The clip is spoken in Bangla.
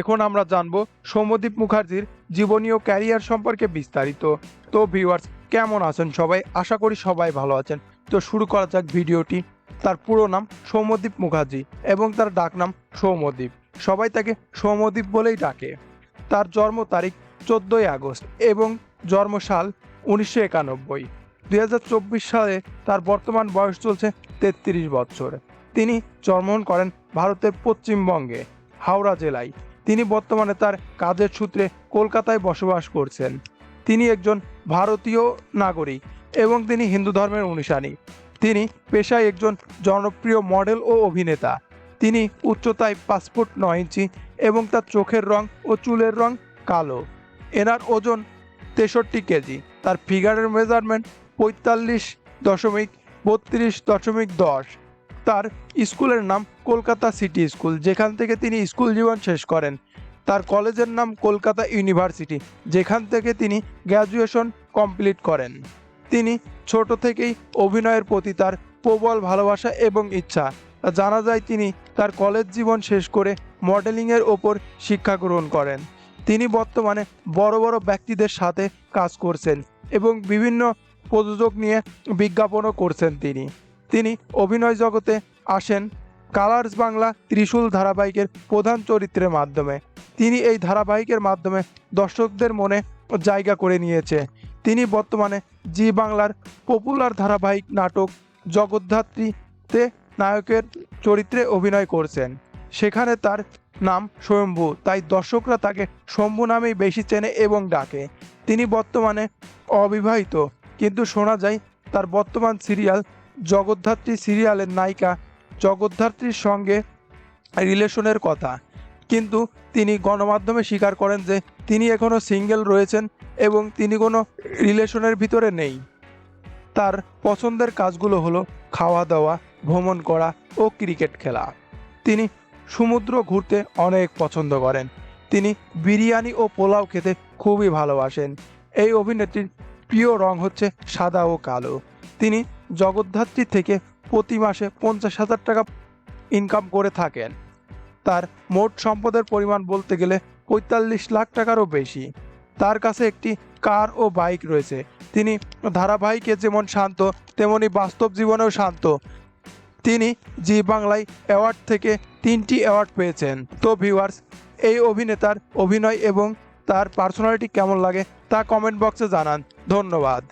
এখন আমরা জানব সৌম্যদীপ মুখার্জির জীবনী ও ক্যারিয়ার সম্পর্কে বিস্তারিত। তো ভিউয়ার্স কেমন আছেন সবাই? আশা করি সবাই ভালো আছেন। তো শুরু করা যাক ভিডিওটি। তার পুরো নাম সৌম্যদীপ মুখার্জি এবং তার ডাকনাম সৌম্যদীপ। সবাই তাকে সৌম্যদীপ বলেই ডাকে। তার জন্ম তারিখ চোদ্দোই আগস্ট এবং জন্মসাল উনিশশো একানব্বই। দুই সালে তার বর্তমান বয়স চলছে তেত্রিশ বছর। তিনি জন্মগ্রহণ করেন ভারতের পশ্চিমবঙ্গে, হাওড়া জেলায়। তিনি বর্তমানে তার কাজের সূত্রে কলকাতায় বসবাস করছেন। তিনি একজন ভারতীয় নাগরিক এবং তিনি হিন্দু ধর্মের অনুসারী। তিনি পেশায় একজন জনপ্রিয় মডেল ও অভিনেতা। তিনি উচ্চতায় ফুট নয় ইঞ্চি এবং তার চোখের রং ও চুলের রং কালো। এনার ওজন তেষট্টি কেজি। তার ফিগারের মেজারমেন্ট পঁয়তাল্লিশ দশমিক বত্রিশ দশমিক দশ। তার স্কুলের নাম কলকাতা সিটি স্কুল, যেখান থেকে তিনি স্কুল জীবন শেষ করেন। তার কলেজের নাম কলকাতা ইউনিভার্সিটি, যেখান থেকে তিনি গ্র্যাজুয়েশন কমপ্লিট করেন। তিনি ছোট থেকেই অভিনয়ের প্রতি তার প্রবল ভালোবাসা এবং ইচ্ছা। জানা যায় তিনি তার কলেজ জীবন শেষ করে মডেলিংয়ের ওপর শিক্ষা গ্রহণ করেন। তিনি বর্তমানে বড় বড় ব্যক্তিদের সাথে কাজ করছেন এবং বিভিন্ন প্রযোজক নিয়ে বিজ্ঞাপনও করছেন তিনি। তিনি অভিনয় জগতে আসেন কালার্স বাংলা ত্রিশূল ধারাবাহিকের প্রধান চরিত্রের মাধ্যমে। তিনি এই ধারাবাহিকের মাধ্যমে দর্শকদের মনে জায়গা করে নিয়েছে। তিনি বর্তমানে জি বাংলার পপুলার ধারাবাহিক নাটক জগদ্ধাত্রীতে নায়কের চরিত্রে অভিনয় করছেন। সেখানে তার নাম স্বয়ম্ভু, তাই দর্শকরা তাকে শম্ভু নামেই বেশি চেনে এবং ডাকে। তিনি বর্তমানে অবিবাহিত, কিন্তু শোনা যায় তার বর্তমান সিরিয়াল জগদ্ধাত্রী সিরিয়ালের নায়িকা জগদ্ধাত্রীর সঙ্গে রিলেশনের কথা। কিন্তু তিনি গণমাধ্যমে স্বীকার করেন যে, তিনি এখনও সিঙ্গেল রয়েছেন এবং তিনি কোনো রিলেশনের ভিতরে নেই। তার পছন্দের কাজগুলো হলো খাওয়া দাওয়া, ভ্রমণ করা ও ক্রিকেট খেলা। তিনি সমুদ্র ঘুরতে অনেক পছন্দ করেন। তিনি বিরিয়ানি ও পোলাও খেতে খুবই ভালোবাসেন। এই অভিনেত্রীর প্রিয় রং হচ্ছে সাদা ও কালো। তিনি জগদ্ধাত্রী থেকে প্রতি মাসে পঞ্চাশ হাজার টাকা ইনকাম করে থাকেন। তার মোট সম্পদের পরিমাণ বলতে গেলে পঁয়তাল্লিশ লাখ টাকারও বেশি। তার কাছে একটি কার ও বাইক রয়েছে। তিনি ধারাবাহিকে যেমন শান্ত, তেমনি বাস্তব জীবনেও শান্ত। তিনি জি বাংলায় অ্যাওয়ার্ড থেকে তিনটি অ্যাওয়ার্ড পেয়েছেন। তো ভিউয়ার্স, এই অভিনেতার অভিনয় এবং তার পার্সোনালিটি কেমন লাগে তা কমেন্ট বক্সে জানান। ধন্যবাদ।